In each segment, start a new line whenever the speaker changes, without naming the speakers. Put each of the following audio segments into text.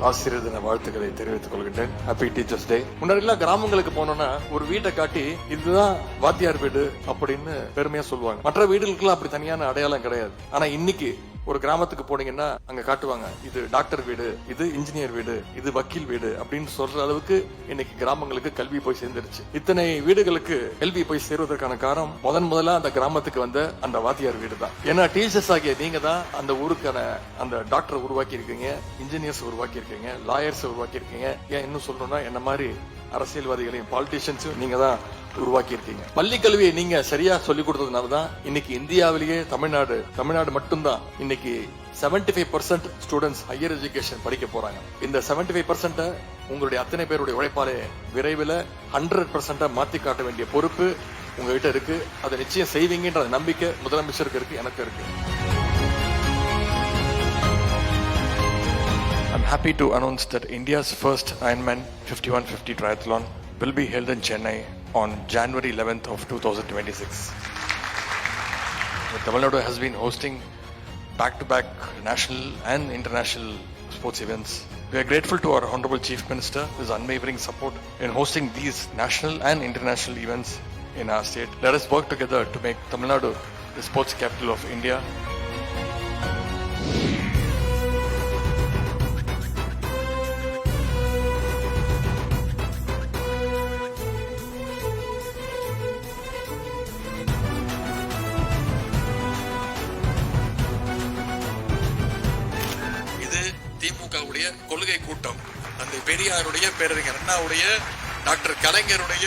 ஆசிரியர் தின வாழ்த்துக்களை தெரிவித்துக் கொள்கின்றேன். ஹாப்பி டீச்சர்ஸ் டே முன்னாடி கிராமங்களுக்கு போனோம்னா ஒரு வீட்டை காட்டி இதுதான் வாத்தியார் வீடு அப்படின்னு பெருமையா சொல்லுவாங்க. மற்ற வீடுகளுக்கெல்லாம் அப்படி தனியான அடையாளம் கிடையாது. ஆனா இன்னைக்கு ஒரு கிராமத்துக்கு போனீங்கன்னா அங்க காட்டுவாங்க இது டாக்டர் வீடு இது இன்ஜினியர் வீடு இது வக்கீல் வீடு அப்படின்னு சொல்ற அளவுக்கு இன்னைக்கு கிராமங்களுக்கு கல்வி போய் சேர்ந்துருச்சு. இத்தனை வீடுகளுக்கு கல்வி போய் சேர்வதற்கான காரணம் முதன் முதலா அந்த கிராமத்துக்கு வந்த அந்த வாத்தியார் வீடு தான் ஏன்னா டீச்சர்ஸ் ஆகிய நீங்க தான் அந்த ஊருக்கான அந்த டாக்டர் உருவாக்கி இருக்கீங்க இன்ஜினியர்ஸ் உருவாக்கி இருக்கீங்க லாயர்ஸ் உருவாக்கி இருக்கீங்க ஏன் இன்னும் சொல்லணும்னா என்ன மாதிரி அரசியல்வாதிகளையும் பாலிட்டிஷியன்ஸும் நீங்க தான் உருவாக்கி இருக்கீங்க பள்ளி கல்வியை நீங்க சரியா சொல்லிக் கொடுத்ததுனால தான் இன்னைக்கு இந்தியாவிலேயே தமிழ்நாடு தமிழ்நாடு மட்டும்தான் இன்னைக்கு 75% five percent students higher education படிக்க போறாங்க. இந்த 75% ஃபைவ் பர்சன்ட் உங்களுடைய அத்தனை பேருடைய உழைப்பாலே விரைவில் ஹண்ட்ரட் பர்சன்டா மாத்தி காட்ட வேண்டிய பொறுப்பு உங்ககிட்ட இருக்கு. அதை நிச்சயம் செய்வீங்கன்ற நம்பிக்கை முதலமைச்சருக்கு இருக்கு எனக்கு இருக்கு. Happy to announce that India's first Ironman 5150 triathlon will be held in Chennai on January 11th of 2026. Tamil Nadu has been hosting back-to-back national and international sports events. We are grateful to our Honorable Chief Minister, for his unwavering support in hosting these national and international events in our state. Let us work together to make Tamil Nadu the sports capital of India திமுகவுடைய கொள்கை கூட்டம். அந்த பெரியாருடைய பேரறிஞர் அண்ணாவுடைய doctor கலைஞருடைய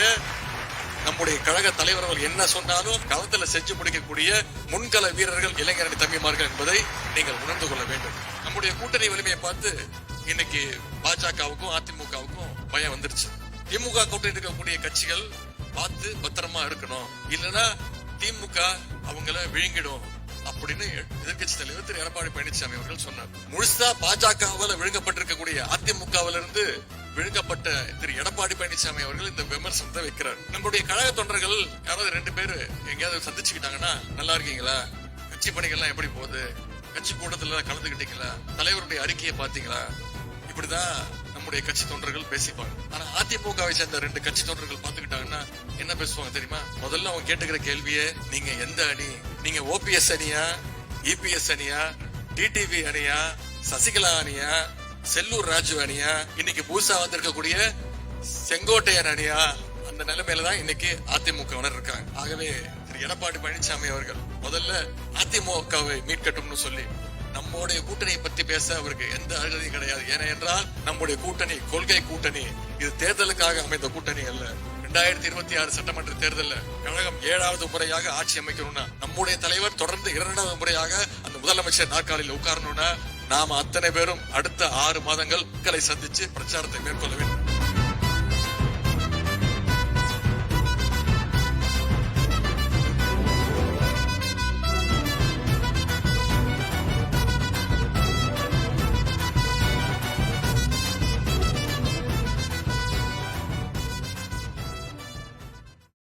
நம்முடைய கழக தலைவர்கள் என்ன சொன்னாலும் களத்துல செஞ்சு முடிக்கக்கூடிய முன்கள வீரர்கள் இளைஞரணி தம்பிமார்கள் என்பதை நீங்கள் உணர்ந்து கொள்ள வேண்டும். நம்முடைய கூட்டணி வலிமையை பார்த்து இன்னைக்கு பாஜகவுக்கும் அதிமுகவுக்கும் பயம் வந்துருச்சு. திமுக கூட்டணி இருக்கக்கூடிய கட்சிகள் பார்த்து பத்திரமா இருக்கணும். இல்லைன்னா திமுக அவங்கள விழுங்கிடும். அப்படின்னு எதிர்க்கட்சி தலைவர் திரு எடப்பாடி பழனிசாமி அவர்கள் சொன்னார். முழுசா பாஜகவால விழுங்கப்பட்டிருக்கக்கூடிய அதிமுகவில இருந்து விழுங்கப்பட்ட திரு எடப்பாடி பழனிசாமி அவர்கள் இந்த விமர்சனத்தை வைக்கிறார். நம்முடைய கழக தொண்டர்கள் யாராவது ரெண்டு பேர் எங்கேயாவது சந்திச்சுக்கிட்டாங்கன்னா நல்லா இருக்கீங்களா? கட்சி பணிகள்லாம் எப்படி போகுது? கட்சி கூட்டத்துல கலந்துக்கிட்டீங்களா? தலைவருடைய அறிக்கையை பாத்தீங்களா இப்படிதான் நம்முடைய கட்சி தொண்டர்கள் பேசிப்பாங்க. ஆனா அதிமுகவை சேர்ந்த ரெண்டு கட்சி தொண்டர்கள் பாத்துக்கிட்டாங்கன்னா என்ன பேசுவாங்க தெரியுமா? முதல்ல அவங்க கேட்டுக்கிற கேள்வியே நீங்க எந்த அணி நீங்க ஓபிஎஸ் அணியா இபிஎஸ் அணியா டிடிவி அணியா சசிகலா அணியா செல்லூர் ராஜு அணியா இன்னைக்கு புதுசா வந்திருக்கக்கூடிய செங்கோட்டையன் அணியா அந்த நிலைமையில தான் இன்னைக்கு அதிமுகவினர் இருக்காங்க. ஆகவே திரு எடப்பாடி பழனிசாமி அவர்கள் முதல்ல அதிமுகவை மீட்கட்டும்னு சொல்லி நம்முடைய கூட்டணியை பத்தி பேச அவருக்கு எந்த அருகதையும் கிடையாது. ஏனென்றால் நம்முடைய கூட்டணி கொள்கை கூட்டணி இது தேர்தலுக்காக அமைந்த கூட்டணி அல்ல. ரெண்டாயிரத்தி இருபத்தி ஆறு சட்டமன்ற தேர்தலில் கழகம் ஏழாவது முறையாக ஆட்சி அமைக்கணும்னா நம்முடைய தலைவர் தொடர்ந்து இரண்டாவது முறையாக அந்த முதலமைச்சர் நாற்காலியில் உட்காரணும்னா நாம அத்தனை பேரும் அடுத்த ஆறு மாதங்கள் மக்களை சந்திச்சு பிரச்சாரத்தை மேற்கொள்ள வேண்டும்.